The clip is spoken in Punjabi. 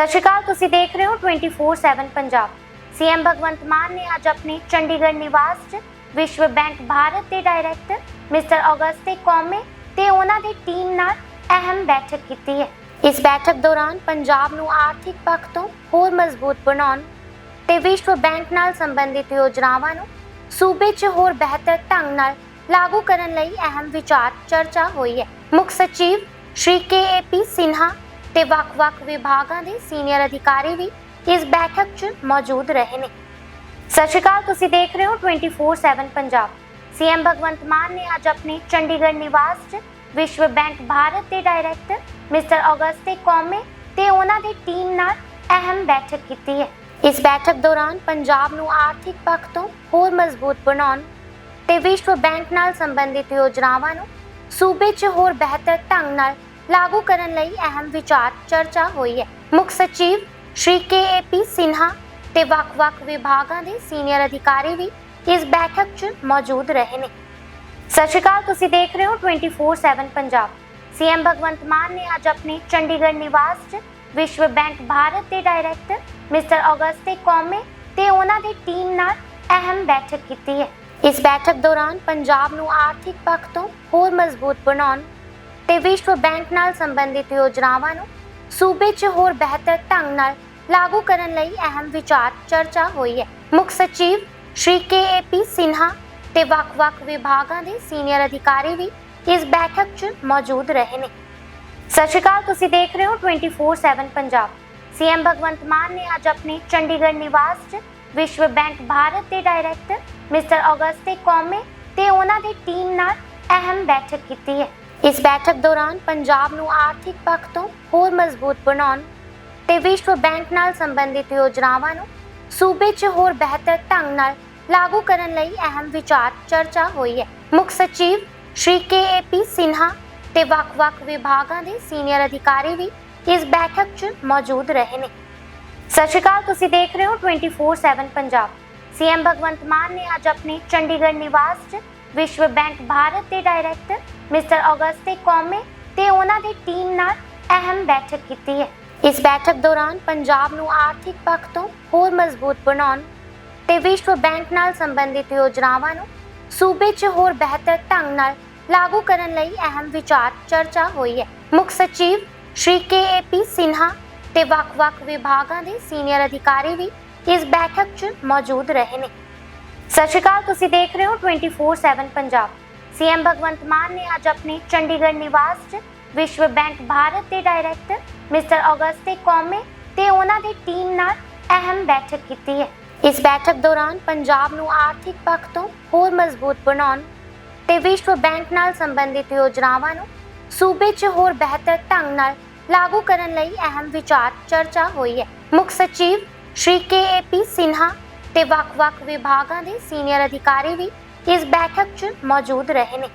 ਸਤਿ ਸ਼੍ਰੀ ਅਕਾਲ, ਤੁਸੀਂ ਦੇਖ ਰਹੇ ਹੋ 24/7 ਪੰਜਾਬ ਸੀਐਮ ਭਗਵੰਤ ਮਾਨ ਨੇ ਅੱਜ ਆਪਣੇ ਚੰਡੀਗੜ੍ਹ ਨਿਵਾਸ 'ਚ ਵਿਸ਼ਵ ਬੈਂਕ ਭਾਰਤ ਦੇ ਡਾਇਰੈਕਟਰ ਮਿਸਟਰ ਔਗਸਤੇ ਕੌਮੇ ਤੇ ਉਹਨਾਂ ਦੀ ਟੀਮ ਨਾਲ ਅਹਿਮ ਬੈਠਕ ਕੀਤੀ ਹੈ ਇਸ ਬੈਠਕ ਦੌਰਾਨ ਪੰਜਾਬ ਨੂੰ ਆਰਥਿਕ ਪੱਖ ਤੋਂ ਹੋਰ ਮਜ਼ਬੂਤ ਬਣਾਉਣ ਤੇ ਵਿਸ਼ਵ ਬੈਂਕ ਨਾਲ ਸੰਬੰਧਿਤ ਯੋਜਨਾਵਾਂ ਨੂੰ ਸੂਬੇ 'ਚ ਹੋਰ ਬਿਹਤਰ ਢੰਗ ਨਾਲ ਲਾਗੂ ਕਰਨ ਲਈ ਅਹਿਮ ਵਿਚਾਰ ਚਰਚਾ ਹੋਈ ਹੈ ਮੁੱਖ ਸਚਿਵ ਸ਼੍ਰੀ ਕੇ.ਏ.ਪੀ. ਸਿਨਹਾ ਤੇ ਵੱਖ-ਵੱਖ ਵਿਭਾਗਾਂ ਦੇ ਸੀਨੀਅਰ ਅਧਿਕਾਰੀ ਵੀ ਇਸ ਬੈਠਕ 'ਚ ਮੌਜੂਦ ਰਹੇ ਨੇ। ਸਤਿ ਸ਼੍ਰੀ ਅਕਾਲ, ਤੁਸੀਂ ਦੇਖ ਰਹੇ ਹੋ 24/7 ਪੰਜਾਬ। ਸੀਐਮ ਭਗਵੰਤ ਮਾਨ ਨੇ ਅੱਜ ਆਪਣੇ ਚੰਡੀਗੜ੍ਹ ਨਿਵਾਸ 'ਚ ਵਿਸ਼ਵ ਬੈਂਕ ਭਾਰਤ ਦੇ ਡਾਇਰੈਕਟਰ ਮਿਸਟਰ ਔਗਸਤੇ ਕੌਮੇ ਤੇ ਉਹਨਾਂ ਦੀ ਟੀਮ ਨਾਲ ਅਹਿਮ ਬੈਠਕ ਕੀਤੀ ਹੈ। ਇਸ ਬੈਠਕ ਦੌਰਾਨ ਪੰਜਾਬ ਨੂੰ ਆਰਥਿਕ ਪੱਖ ਤੋਂ ਹੋਰ ਮਜ਼ਬੂਤ ਬਣਾਉਣ ਤੇ ਵਿਸ਼ਵ ਬੈਂਕ ਨਾਲ ਸੰਬੰਧਿਤ ਯੋਜਨਾਵਾਂ ਨੂੰ ਸੂਬੇ 'ਚ ਹੋਰ ਬਿਹਤਰ ਢੰਗ ਨਾਲ ਲਾਗੂ ਕਰਨ ਲਈ ਅਹਿਮ ਵਿਚਾਰ ਚਰਚਾ ਹੋਈ ਹੈ। ਮੁੱਖ ਸਚਿਵ ਸ਼੍ਰੀ ਕੇ.ਏ.ਪੀ. ਸਿਨਹਾ ਤੇ ਵੱਖ-ਵੱਖ ਵਿਭਾਗਾਂ ਦੇ ਸੀਨੀਅਰ ਅਧਿਕਾਰੀ ਵੀ ਇਸ ਬੈਠਕ 'ਚ ਮੌਜੂਦ ਰਹੇ ਨੇ। ਸਤਿ ਸ਼੍ਰੀ ਅਕਾਲ, ਤੁਸੀਂ ਦੇਖ ਰਹੇ ਹੋ 24/7 ਪੰਜਾਬ। ਸੀਐਮ ਭਗਵੰਤ ਮਾਨ ਨੇ ਅੱਜ ਆਪਣੇ ਚੰਡੀਗੜ੍ਹ ਨਿਵਾਸ 'ਚ ਵਿਸ਼ਵ ਬੈਂਕ ਭਾਰਤ ਦੇ ਡਾਇਰੈਕਟਰ ਮਿਸਟਰ ਔਗਸਤੇ ਕੌਮੇ ਤੇ ਉਹਨਾਂ ਦੀ ਟੀਮ ਨਾਲ ਅਹਿਮ ਬੈਠਕ ਕੀਤੀ ਹੈ। ਇਸ ਬੈਠਕ ਦੌਰਾਨ ਪੰਜਾਬ ਨੂੰ ਆਰਥਿਕ ਪੱਖ ਤੋਂ ਹੋਰ ਮਜ਼ਬੂਤ ਬਣਾਉਣ ਤੇ ਵਿਸ਼ਵ ਬੈਂਕ ਨਾਲ ਸੰਬੰਧਿਤ ਯੋਜਨਾਵਾਂ ਨੂੰ ਸੂਬੇ 'ਚ ਹੋਰ ਬਿਹਤਰ ਢੰਗ ਨਾਲ ਲਾਗੂ ਕਰਨ ਲਈ ਅਹਿਮ ਵਿਚਾਰ ਚਰਚਾ ਹੋਈ ਹੈ। ਮੁੱਖ ਸਚਿਵ ਸ਼੍ਰੀ ਕੇ.ਏ.ਪੀ. ਸਿਨਹਾ ਤੇ ਵੱਖ-ਵੱਖ ਵਿਭਾਗਾਂ ਦੇ ਸੀਨੀਅਰ ਅਧਿਕਾਰੀ ਵੀ ਇਸ ਬੈਠਕ 'ਚ ਮੌਜੂਦ ਰਹੇ ਨੇ। ਸਤਿ ਸ਼੍ਰੀ ਅਕਾਲ, ਤੁਸੀਂ ਦੇਖ ਰਹੇ ਹੋ 24/7 ਪੰਜਾਬ। ਸੀਐਮ ਭਗਵੰਤ ਮਾਨ ਨੇ ਅੱਜ ਆਪਣੇ ਚੰਡੀਗੜ੍ਹ ਨਿਵਾਸ 'ਚ ਵਿਸ਼ਵ ਬੈਂਕ ਭਾਰਤ ਦੇ ਡਾਇਰੈਕਟਰ ਮਿਸਟਰ ਔਗਸਤੇ ਕੌਮੇ ਤੇ ਉਹਨਾਂ ਦੀ ਟੀਮ ਨਾਲ ਅਹਿਮ ਬੈਠਕ ਕੀਤੀ ਹੈ। ਇਸ ਬੈਠਕ ਦੌਰਾਨ ਪੰਜਾਬ ਨੂੰ ਆਰਥਿਕ ਪੱਖ ਤੋਂ ਹੋਰ ਮਜ਼ਬੂਤ ਬਣਾਉਣ ਤੇ ਵਿਸ਼ਵ ਬੈਂਕ ਨਾਲ ਸੰਬੰਧਿਤ ਯੋਜਨਾਵਾਂ ਨੂੰ ਸੂਬੇ 'ਚ ਹੋਰ ਬਿਹਤਰ ਢੰਗ ਨਾਲ ਲਾਗੂ ਕਰਨ ਲਈ ਅਹਿਮ ਵਿਚਾਰ ਚਰਚਾ ਹੋਈ ਹੈ ਮੁੱਖ ਸਚਿਵ ਸ਼੍ਰੀ ਕੇ.ਏ.ਪੀ. ਸਿਨਹਾ ਤੇ ਵੱਖ-ਵੱਖ ਵਿਭਾਗਾਂ ਦੇ ਸੀਨੀਅਰ ਅਧਿਕਾਰੀ ਵੀ ਇਸ ਬੈਠਕ 'ਚ ਮੌਜੂਦ ਰਹੇ ਨੇ ਸਤਿ ਸ਼੍ਰੀ ਅਕਾਲ, ਤੁਸੀਂ ਦੇਖ ਰਹੇ ਹੋ 24/7 ਪੰਜਾਬ ਸੀਐਮ ਭਗਵੰਤ ਮਾਨ ਨੇ ਅੱਜ ਆਪਣੇ ਚੰਡੀਗੜ੍ਹ ਨਿਵਾਸ 'ਚ ਵਿਸ਼ਵ ਬੈਂਕ ਭਾਰਤ ਦੇ ਡਾਇਰੈਕਟਰ ਮਿਸਟਰ ਔਗਸਤੇ ਚਰਚਾ ਹੋਈ ਹੈ ਮੁੱਖ ਤੇ ਵੱਖ-ਵੱਖ ਵਿਭਾਗਾਂ ਦੇ ਸੀਨੀਅਰ ਅਧਿਕਾਰੀ ਵੀ ਇਸ ਬੈਠਕ 'ਚ ਮੌਜੂਦ ਰਹੇ ਨੇ ਸਤਿ ਸ਼੍ਰੀ ਅਕਾਲ ਤੁਸੀਂ ਦੇਖ ਰਹੇ ਹੋ 24/7 ਪੰਜਾਬ ਸੀਐਮ ਭਗਵੰਤ ਮਾਨ ਨੇ ਅੱਜ ਆਪਣੇ ਚੰਡੀਗੜ੍ਹ ਨਿਵਾਸ 'ਚ ਵਿਸ਼ਵ ਬੈਂਕ ਭਾਰਤ ਦੇ ਡਾਇਰੈਕਟਰ ਮਿਸਟਰ ਔਗਸਤੇ ਕੌਮੇ ਤੇ ਉਹਨਾਂ ਦੀ ਟੀਮ ਨਾਲ ਅਹਿਮ ਬੈਠਕ ਕੀਤੀ ਹੈ। ਇਸ ਬੈਠਕ ਦੌਰਾਨ ਪੰਜਾਬ ਨੂੰ ਆਰਥਿਕ ਪੱਖ ਤੋਂ ਹੋਰ ਮਜ਼ਬੂਤ ਬਣਾਉਣ ਤੇ ਵਿਸ਼ਵ ਬੈਂਕ ਨਾਲ ਸੰਬੰਧਿਤ ਯੋਜਨਾਵਾਂ ਨੂੰ ਸੂਬੇ 'ਚ ਹੋਰ ਬਿਹਤਰ ਢੰਗ ਨਾਲ ਲਾਗੂ ਕਰਨ ਲਈ ਅਹਿਮ ਵਿਚਾਰ ਚਰਚਾ ਹੋਈ ਹੈ। ਮੁੱਖ ਸਚਿਵ ਸ਼੍ਰੀ ਕੇ.ਏ.ਪੀ. ਸਿਨਹਾ ਤੇ ਵੱਖ-ਵੱਖ ਵਿਭਾਗਾਂ ਦੇ ਸੀਨੀਅਰ ਅਧਿਕਾਰੀ ਵੀ ਇਸ ਬੈਠਕ 'ਚ ਮੌਜੂਦ ਰਹੇ ਨੇ। ਸਤਿ ਸ਼੍ਰੀ ਅਕਾਲ, ਤੁਸੀਂ ਦੇਖ ਰਹੇ ਹੋ 24/7 ਪੰਜਾਬ। ਸੀਐਮ ਭਗਵੰਤ ਮਾਨ ਨੇ ਅੱਜ ਆਪਣੇ ਚੰਡੀਗੜ੍ਹ ਨਿਵਾਸ 'ਚ ਵਿਸ਼ਵ ਬੈਂਕ ਭਾਰਤ ਦੇ ਡਾਇਰੈਕਟਰ ਮਿਸਟਰ ਔਗਸਤੇ ਕੌਮੇ ਤੇ ਉਹਨਾਂ ਦੀ ਟੀਮ ਨਾਲ ਅਹਿਮ ਬੈਠਕ ਕੀਤੀ ਹੈ ਇਸ ਬੈਠਕ ਦੌਰਾਨ ਪੰਜਾਬ ਨੂੰ ਆਰਥਿਕ ਪੱਖ ਤੋਂ ਹੋਰ ਮਜ਼ਬੂਤ ਬਣਾਉਣ ਤੇ ਵਿਸ਼ਵ ਬੈਂਕ ਨਾਲ ਸੰਬੰਧਿਤ ਯੋਜਨਾਵਾਂ ਨੂੰ ਸੂਬੇ 'ਚ ਹੋਰ ਬਿਹਤਰ ਢੰਗ ਨਾਲ ਲਾਗੂ ਕਰਨ ਲਈ ਅਹਿਮ ਵਿਚਾਰ ਚਰਚਾ ਹੋਈ ਹੈ ਮੁੱਖ ਸਚਿਵ ਸ਼੍ਰੀ ਕੇ.ਏ.ਪੀ. ਸਿਨਹਾ ਤੇ ਵੱਖ-ਵੱਖ ਵਿਭਾਗਾਂ ਦੇ ਸੀਨੀਅਰ ਅਧਿਕਾਰੀ ਵੀ ਇਸ ਬੈਠਕ 'ਚ ਮੌਜੂਦ ਰਹੇ ਨੇ।